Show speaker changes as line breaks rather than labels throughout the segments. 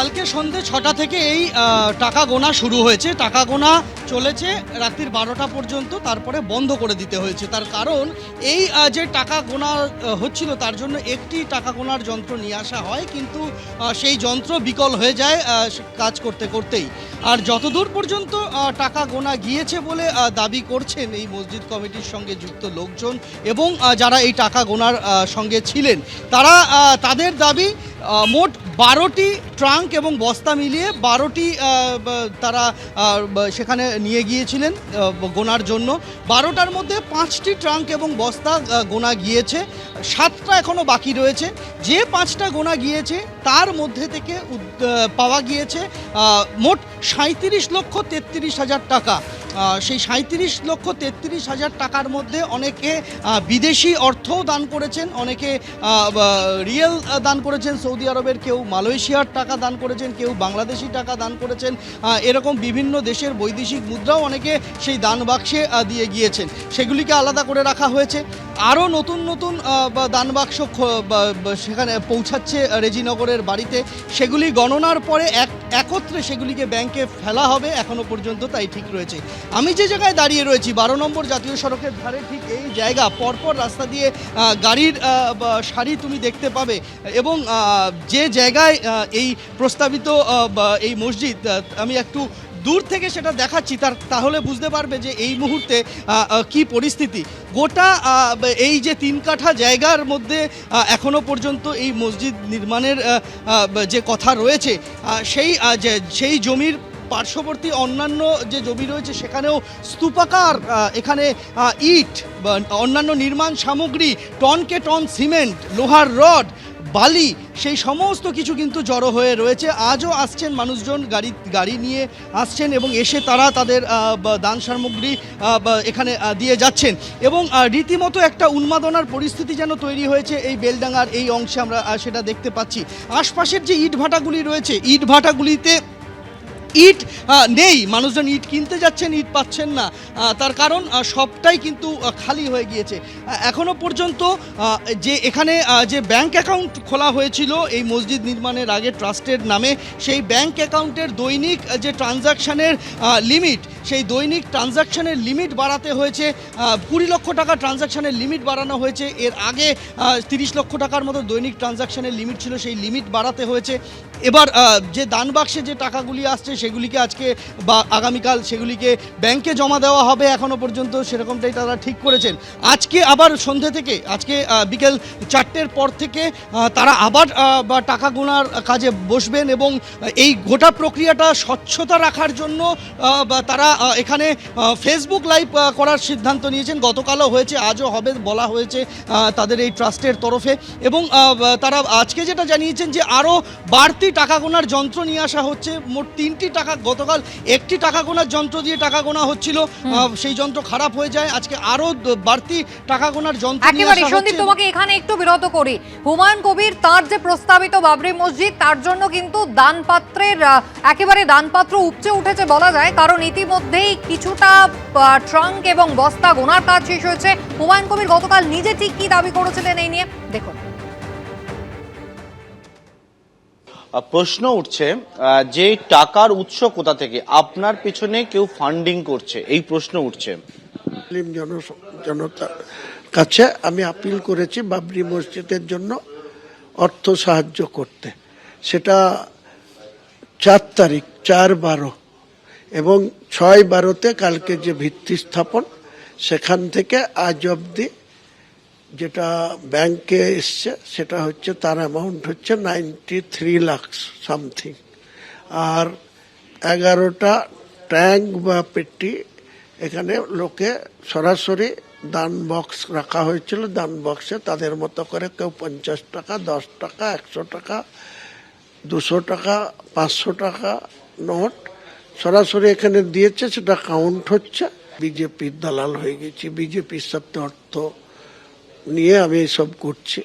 কালকে সন্ধে ছটা থেকে এই টাকা গোনা শুরু হয়েছে। টাকা গোনা চলেছে রাত্রির বারোটা পর্যন্ত, তারপরে বন্ধ করে দিতে হয়েছে। তার কারণ এই যে টাকা গোনা হচ্ছিল, তার জন্য একটি টাকা গোনার যন্ত্র নিয়ে আসা হয়। কিন্তু সেই যন্ত্র বিকল হয়ে যায় কাজ করতে করতেই। আর যতদূর পর্যন্ত টাকা গোনা গিয়েছে বলে দাবি করছেন এই মসজিদ কমিটির সঙ্গে যুক্ত লোকজন এবং যারা এই টাকা গোনার সঙ্গে ছিলেন, তারা তাদের দাবি মোট বারোটি ট্রাঙ্ক এবং বস্তা মিলিয়ে বারোটি তারা সেখানে নিয়ে গিয়েছিলেন গোনার জন্য। বারোটার মধ্যে পাঁচটি ট্রাঙ্ক এবং বস্তা গোনা গিয়েছে। সাতটা এখনও বাকি রয়েছে। যে পাঁচটা গোনা গিয়েছে, তার মধ্যে থেকে পাওয়া গিয়েছে মোট সাঁত্রিশ লক্ষ তেত্রিশ হাজার টাকা। সেই সাঁত্রিশ লক্ষ তেত্রিশ হাজার টাকার মধ্যে অনেকে বিদেশি অর্থও দান করেছেন, অনেকে রিয়েল দান করেছেন, সৌদি আরবের কেউ মালয়েশিয়ার টাকা দান করেছেন, কেউ বাংলাদেশি টাকা দান করেছেন এরকম বিভিন্ন দেশের বৈদেশিক মুদ্রাও অনেকে সেই দান বাক্সে দিয়ে গিয়েছেন। সেগুলিকে আলাদা করে রাখা হয়েছে। আরও নতুন নতুন দান বাক্স সেখানে পৌঁছাচ্ছে রেজিনগরের বাড়িতে। সেগুলি গণনার পরে এক একত্রে সেগুলিকে ব্যাংকে ফেলা হবে, এখনও পর্যন্ত তাই ঠিক রয়েছে। আমি যে জায়গায় দাঁড়িয়ে রয়েছি, বারো নম্বর জাতীয় সড়কের ধারে ঠিক এই জায়গা, পরপর রাস্তা দিয়ে গাড়ির সারি তুমি দেখতে পাবে এবং যে জায়গায় এই প্রস্তাবিত এই মসজিদ আমি একটু দূর থেকে সেটা দেখাচ্ছি তার তাহলে বুঝতে পারবে যে এই মুহূর্তে কি পরিস্থিতি। গোটা এই যে তিন কাঠা জায়গার মধ্যে আহ, এখনও পর্যন্ত এই মসজিদ নির্মাণের যে কথা রয়েছে সেই সেই জমির পার্শ্ববর্তী অন্যান্য যে জমি রয়েছে সেখানেও স্তূপাকার এখানে ইট অন্যান্য নির্মাণ সামগ্রী টনকে টন সিমেন্ট লোহার রড বালি, সেই সমস্ত কিছু কিন্তু জড়ো হয়ে রয়েছে। আজও আসছেন মানুষজন গাড়ি গাড়ি নিয়ে আসছেন এবং এসে তারা তাদের দান সামগ্রী এখানে দিয়ে যাচ্ছেন। এবং রীতিমতো একটা উন্মাদনার পরিস্থিতি যেন তৈরি হয়েছে এই বেলডাঙ্গার এই অংশে আমরা সেটা দেখতে পাচ্ছি। আশপাশের যে ইট ভাটাগুলি রয়েছে ইট ভাটাগুলিতে ইট নেই। মানুষজন ইট কিনতে যাচ্ছেন, ইট পাচ্ছেন না। তার কারণ সবটাই কিন্তু খালি হয়ে গিয়েছে। এখনও এখনও পর্যন্ত যে এখানে যে ব্যাংক অ্যাকাউন্ট খোলা হয়েছিল, এই মসজিদ নির্মাণের আগে ট্রাস্টের নামে, সেই ব্যাংক অ্যাকাউন্টের দৈনিক যে ট্রানজাকশানের লিমিট সেই দৈনিক ট্রানজাকশানের লিমিট বাড়াতে হয়েছে কুড়ি লক্ষ টাকা ট্রানজাকশানের লিমিট বাড়ানো হয়েছে। এর আগে তিরিশ লক্ষ টাকার মতো দৈনিক ট্রানজাকশানের লিমিট ছিল, সেই লিমিট বাড়াতে হয়েছে। এবার যে দান বাক্সে যে টাকাগুলি আসছে, সেগুলিকে আজকে বা আগামীকাল সেগুলিকে ব্যাংকে জমা দেওয়া হবে এখনও পর্যন্ত, সেরকমটাই তারা ঠিক করেছেন। আজকে আবার সন্ধে থেকে, আজকে বিকেল চারটের পর থেকে তারা আবার টাকা গোনার কাজে বসবেন এবং এই গোটা প্রক্রিয়াটা স্বচ্ছতা রাখার জন্য তারা এখানে ফেসবুক লাইভ করার সিদ্ধান্ত নিয়েছেন। গতকালও হয়েছে আজও হবে বলা হয়েছে তাদের এই ট্রাস্টের তরফে। এবং তারা আজকে যেটা জানিয়েছেন যে আরও বাড়তি টাকা গোনার যন্ত্র নিয়ে আসা হচ্ছে। মোট তিনটি টাকা গতকাল একটি টাকা গোনার যন্ত্র দিয়ে টাকা গোনা হচ্ছিল। সেই যন্ত্র খারাপ হয়ে যায়। আজকে আরও বাড়তি টাকা গোনার যন্ত্র
একেবারে সন্দীপ তোমাকে এখানে একটু বিরত করি। হুমায়ুন কবির তার যে প্রস্তাবিত বাবরি মসজিদ তার জন্য কিন্তু দানপাত্রের একেবারে দানপাত্র উপচে উঠেছে বলা যায়। কারণ ইতিমধ্যেই কিছুটা ট্রাঙ্ক এবং বস্তা গোনার কাজ শেষ হয়েছে। হুমায়ুন কবির গতকাল নিজে ঠিক কি দাবি করেছিলেন এই নিয়ে দেখুন।
প্রশ্ন উঠছে যে টাকার উৎস কোথা থেকে? আপনার পেছনে কেউ ফান্ডিং করছে? এই প্রশ্ন উঠছে।
মুসলিম জন জনতার কাছে আমি আপিল করেছি বাবরি মসজিদের জন্য অর্থ সাহায্য করতে। সেটা চার তারিখ চার বারো এবং ছয় বারোতে কালকে যে ভিত্তি স্থাপন, সেখান থেকে আজ অবধি যেটা ব্যাংকে এসছে, সেটা হচ্ছে তার অ্যামাউন্ট হচ্ছে নাইনটি থ্রি লাখস সামথিং আর এগারোটা ট্যাঙ্ক বা পেটি এখানে লোকে সরাসরি দান বক্স রাখা হয়েছিল। দান বক্সে তাদের মতো করে কেউ পঞ্চাশ টাকা, দশ টাকা, একশো টাকা, দুশো টাকা, পাঁচশো টাকা নোট সরাসরি এখানে দিয়েছে, সেটা কাউন্ট হচ্ছে। বিজেপির দালাল হয়ে গেছি, বিজেপির সাথে অর্থ নিয়ে আমি এসব করছি।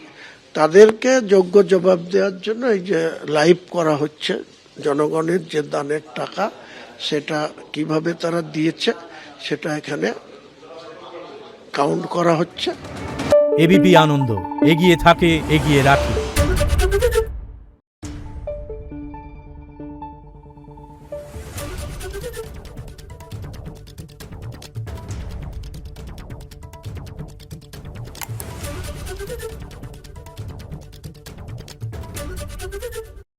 তাদেরকে যোগ্য জবাব দেওয়ার জন্য এই যে লাইভ করা হচ্ছে, জনগণের যে দানের টাকা, সেটা কীভাবে তারা দিয়েছে, সেটা এখানে কাউন্ট করা হচ্ছে।
এবিপি আনন্দ, এগিয়ে থাকে, এগিয়ে রাখে। Thank you.